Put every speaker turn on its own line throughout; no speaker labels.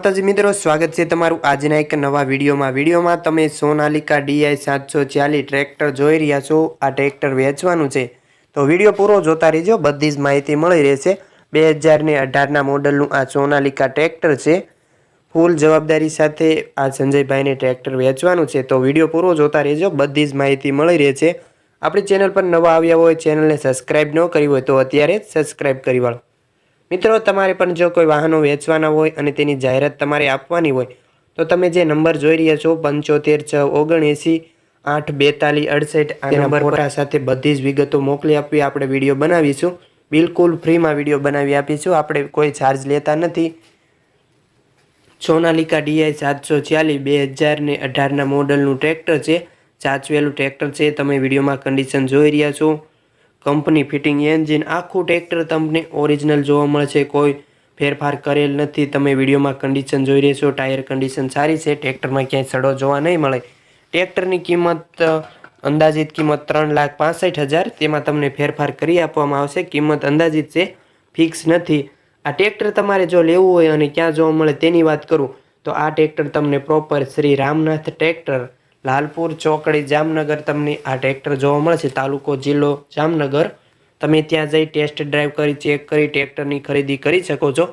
માતાજી મિત્રો, સ્વાગત છે તમારું આજના એક નવા વિડીયોમાં. વિડીયોમાં તમે સોનાલિકા ડીઆઈ સાતસો ચાલીસ ટ્રેક્ટર જોઈ રહ્યા છો. આ ટ્રેક્ટર વેચવાનું છે. તો વીડિયો પૂરો જોતા રહેજો, બધી જ માહિતી મળી રહેશે. બે હજારને અઢારના મોડલનું આ સોનાલિકા ટ્રેક્ટર છે. ફૂલ જવાબદારી સાથે આ સંજયભાઈને ટ્રેક્ટર વેચવાનું છે. તો વીડિયો પૂરો જોતા રહેજો, બધી જ માહિતી મળી રહેશે. આપણી ચેનલ પર નવા આવ્યા હોય, ચેનલને સબસ્ક્રાઇબ ન કરી હોય તો અત્યારે સબસ્ક્રાઈબ કરી વાળો. મિત્રો તમારે પણ જો કોઈ વાહનો વેચવાના હોય અને તેની જાહેરાત તમારે આપવાની હોય તો તમે જે નંબર જોઈ રહ્યા છો પંચોતેર છ ઓગણએંસી આઠ બેતાલીસ અડસઠ આ નંબર પર સાથે બધી જ વિગતો મોકલી આપવી આપણે વીડિયો બનાવીશું. બિલકુલ ફ્રીમાં વીડિયો બનાવી આપીશું. આપણે કોઈ ચાર્જ લેતા નથી. સોનાલિકા ડીઆઈ સાતસો ચાલીસ બે હજાર ને અઢારના મોડલનું ટ્રેક્ટર છે. ચાચવેલું ટ્રેક્ટર છે. તમે વિડીયોમાં કન્ડિશન જોઈ રહ્યા છો. કંપની ફિટિંગ એન્જિન, આખું ટ્રેક્ટર તમને ઓરિજિનલ જોવા મળશે, કોઈ ફેરફાર કરેલ નથી. તમે વિડીયોમાં કન્ડિશન જોઈ રહેશો ટાયર કન્ડિશન સારી છે, ટ્રેક્ટરમાં ક્યાંય સડો જોવા નહીં મળે. ટ્રેક્ટરની કિંમત અંદાજિત કિંમત ત્રણ લાખ પાસઠ હજાર, તેમાં તમને ફેરફાર કરી આપવામાં આવશે. કિંમત અંદાજિત છે, ફિક્સ નથી. આ ટ્રેક્ટર તમારે જો લેવું હોય અને ક્યાં જોવા મળે તેની વાત કરું, તો આ ટ્રેક્ટર તમને પ્રોપર શ્રી રામનાથ ટ્રેક્ટર લાલપુર, ચોકડી, જામનગર તમને આ ટ્રેક્ટર જોવા મળશે. તાલુકો, જિલ્લો, જામનગર. તમે ત્યાં જઈ ટેસ્ટ ડ્રાઈવ કરી ચેક કરી, ટ્રેક્ટરની ખરીદી કરી શકો છો.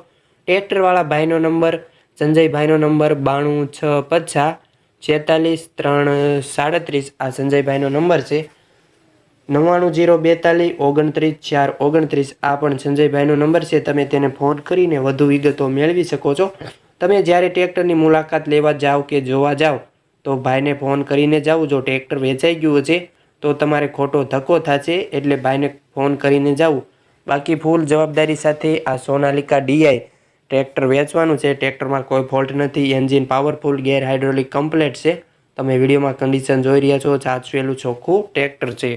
ટ્રેક્ટરવાળા ભાઈનો નંબર, સંજયભાઈનો નંબર બાણું છ પચાસ, છેતાલીસ, ત્રણ સાડત્રીસ. આ સંજયભાઈનો નંબર છે. નવ્વાણું જીરો બેતાલીસ, ઓગણત્રીસ, ચાર ઓગણત્રીસ. આ પણ સંજયભાઈનો નંબર છે. તમે તેને ફોન કરીને વધુ વિગતો મેળવી શકો છો. તમે જ્યારે ટ્રેક્ટરની મુલાકાત લેવા જાઓ કે જોવા જાઓ તો ભાઈને ફોન કરીને જાઉં જો ટ્રેક્ટર વેચાઈ ગયું છે તો તમારે ખોટો ધક્કો થશે, એટલે ભાઈને ફોન કરીને જાવું બાકી ફૂલ જવાબદારી સાથે આ સોનાલિકા ડીઆઈ ટ્રેક્ટર વેચવાનું છે. ટ્રેક્ટરમાં કોઈ ફોલ્ટ નથી. Engine powerful, gear hydraulic complete છે. તમે વિડીયોમાં કન્ડિશન જોઈ રહ્યા છો. ચાચવેલું ચોખ્ખું ટ્રેક્ટર છે.